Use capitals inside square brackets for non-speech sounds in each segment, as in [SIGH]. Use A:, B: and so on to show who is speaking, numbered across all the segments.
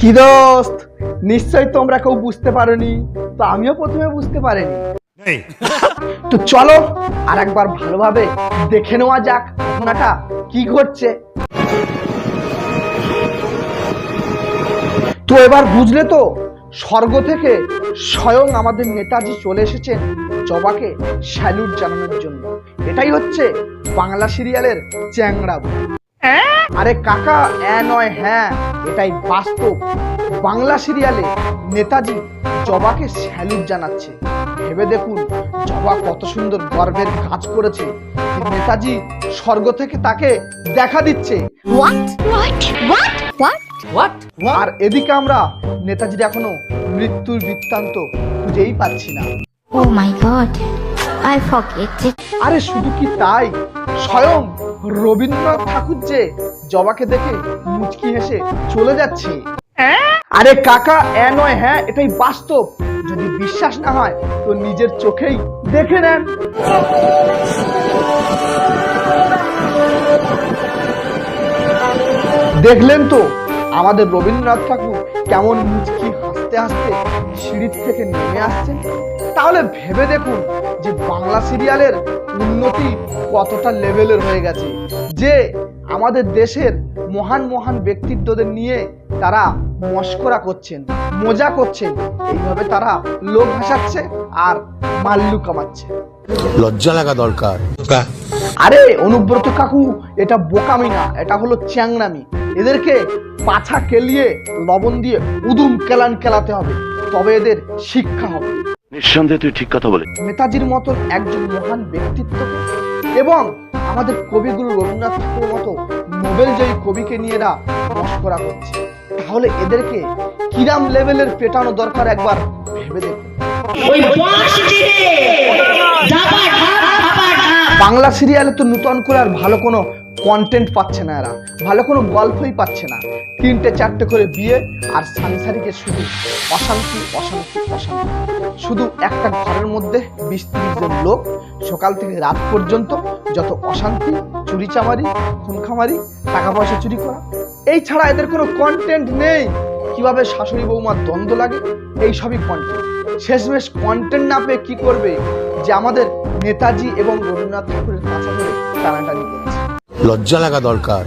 A: কি দোস্ত? নিশ্চয়ই তোমরা কেউ বুঝতে পারোনি তো আমিও প্রথমে বুঝতে পারিনি। [LAUGHS] তো চলো আর একবার ভালোভাবে দেখে নেওয়া যাক ঘটনাটা কি ঘটছে। তো এবার বুঝলে তো স্বর্গ থেকে স্বয়ং আমাদের নেতাজি চলে এসেছেন জবাকে স্যালুট জানানোর জন্য। এটাই হচ্ছে বাংলা সিরিয়ালের চ্যাংড়া বউ। আরে কাকা এ নয় হ্যাঁ এটাই বাস্তব বাংলা সিরিয়ালে নেতাজি জবাকে স্যালুট জানাচ্ছে ভেবে দেখুন জবা কত সুন্দর গর্বের কাজ করেছে নেতাজি স্বর্গ থেকে তাকে দেখা দিচ্ছে
B: What? What? What? What?
A: আর এদিকে আমরা নেতাজির এখনও মৃত্যুর বৃত্তান্ত খুঁজেই পাচ্ছি না
B: Oh my god. I forget
A: আরে শুধু কি তাই স্বয়ং রবীন্দ্রনাথ ঠাকুর যে জবাকে দেখে মুচকি হেসে চলে যাচ্ছে। আরে কাকা, এ নয় হ্যাঁ এটাই বাস্তব। যদি বিশ্বাস না হয়, তো নিজের চোখেই দেখে নেন। দেখলেন তো, আমাদের রবীন্দ্রনাথ ঠাকুর কেমন মুচকি হাসতে হাসতে সিঁড়ির থেকে নেমে আসছেন? তাহলে ভেবে দেখুন যে বাংলা সিরিয়ালের উন্নতি কতটা লেভেলের হয়ে গেছে? যে আমাদের দেশের মহান মহান ব্যক্তিত্বদের নিয়ে তারা মস্করা করছেন মজা করছেন এইভাবে তারা লোক হাসাচ্ছে আর মাল্লু কামাচ্ছে।
C: লজ্জা লাগা দরকার।
A: আরে অনুব্রত কাকু এটা বোকামি না এটা হলো চ্যাংনামি এদেরকে পাছা কেলিয়ে লবণ দিয়ে উদুম কেলান কেলাতে হবে তবে এদের শিক্ষা হবে।
D: নিঃসন্দেহে তুই ঠিক কথা বলে
A: নেতাজির মতো একজন মহান ব্যক্তিত্ব এবং আমাদের কবিগুরু রবীন্দ্রনাথ ঠাকুরের মতো নোবেল জয়ী কবিকে নিয়ে এরা মস্করা করছে তাহলে এদেরকে কিরাম লেভেলের পেটানো দরকার একবার ভেবে দেখুন।
E: ওই
A: বাংলা সিরিয়ালে তো নূতন করে আর ভালো কোনো কন্টেন্ট পাচ্ছে না এরা। ভালো কোনো গল্পই পাচ্ছে না। তিনটে চারটে করে বিয়ে আর সাংসারিকের শুধু অশান্তি অশান্তি অশান্তি। শুধু একটা ঘরের মধ্যে বিশ তিরিশ জন লোক, সকাল থেকে রাত পর্যন্ত যত অশান্তি চুরি চামারি খুনখামারি টাকা পয়সা চুরি করা, এই ছাড়া এদের কোনো কন্টেন্ট নেই। কীভাবে শাশুড়ি বৌমার দ্বন্দ্ব লাগে, এই সবই কন্টেন্ট শেষমেশ কন্টেন্ট না পেয়ে কি করবে যে আমাদের নেতাজি এবং রবীন্দ্রনাথ ঠাকুরের কাছে ধরে টানাটানি করছে
C: লজ্জা লাগা দরকার।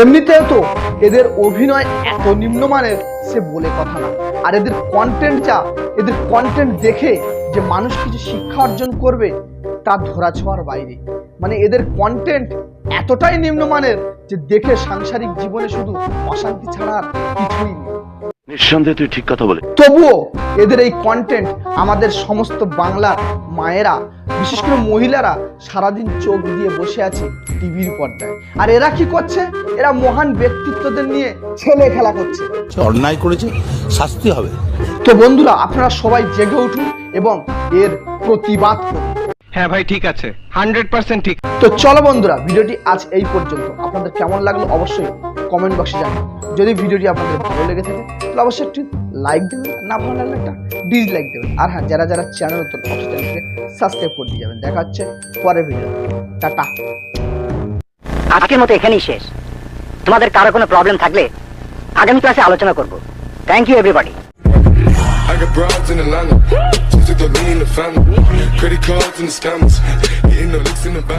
A: এমনিতেও তো এদের অভিনয় এত নিম্নমানের সে বলে কথা না। আর এদের কন্টেন্ট যা এদের কন্টেন্ট দেখে যে মানুষ কিছু শিক্ষা অর্জন করবে তা ধরা ছোঁয়ার বাইরে। মানে এদের কন্টেন্ট এতটাই নিম্নমানের যে দেখে সাংসারিক জীবনে শুধু অশান্তি ছাড়া আর কিছুই নেই।
D: নিঃসন্দেহে তুই ঠিক কথা বলে
A: তবুও এদের এই কন্টেন্ট আমাদের সমস্ত বাংলার মায়েরা বিশেষ করে মহিলারা সারাদিন চোখ দিয়ে বসে আছে টিভির পর্দায়। আর এরা কি করছে? এরা মহান ব্যক্তিত্বদের নিয়ে ছেলে খেলা করছে।
C: অন্যায় করেছে শাস্তি হবে।
A: তো বন্ধুরা আপনারা সবাই জেগে উঠুন এবং এর প্রতিবাদ করুন।
F: হ্যাঁ ভাই ঠিক আছে। হান্ড্রেড পার্সেন্ট ঠিক।
A: তো চলো বন্ধুরা ভিডিওটি আজ এই পর্যন্ত। আপনাদের কেমন লাগল? অবশ্যই কমেন্ট বক্সে জানান যদি ভিডিওটি আপনাদের ভালো লেগে থাকে তাহলে অবশ্যই একটি লাইক দেবেন আর না ভালো লাগলে একটা ডিসলাইক দেবেন আর হ্যাঁ যারা যারা চ্যানেল নতুন অবশ্যই চ্যানেলকে সাবস্ক্রাইব করে দিয়ে যাবেন দেখা হচ্ছে পরের ভিডিও টাটা
G: আজকের মতো এখানেই শেষ তোমাদের কারও কোনো প্রবলেম থাকলে আগামী ক্লাসে আলোচনা করব thank you everybody
H: I got broads in Atlanta. Just took the lean in the family. Credit cards and the scammers. Getting no licks in the bank.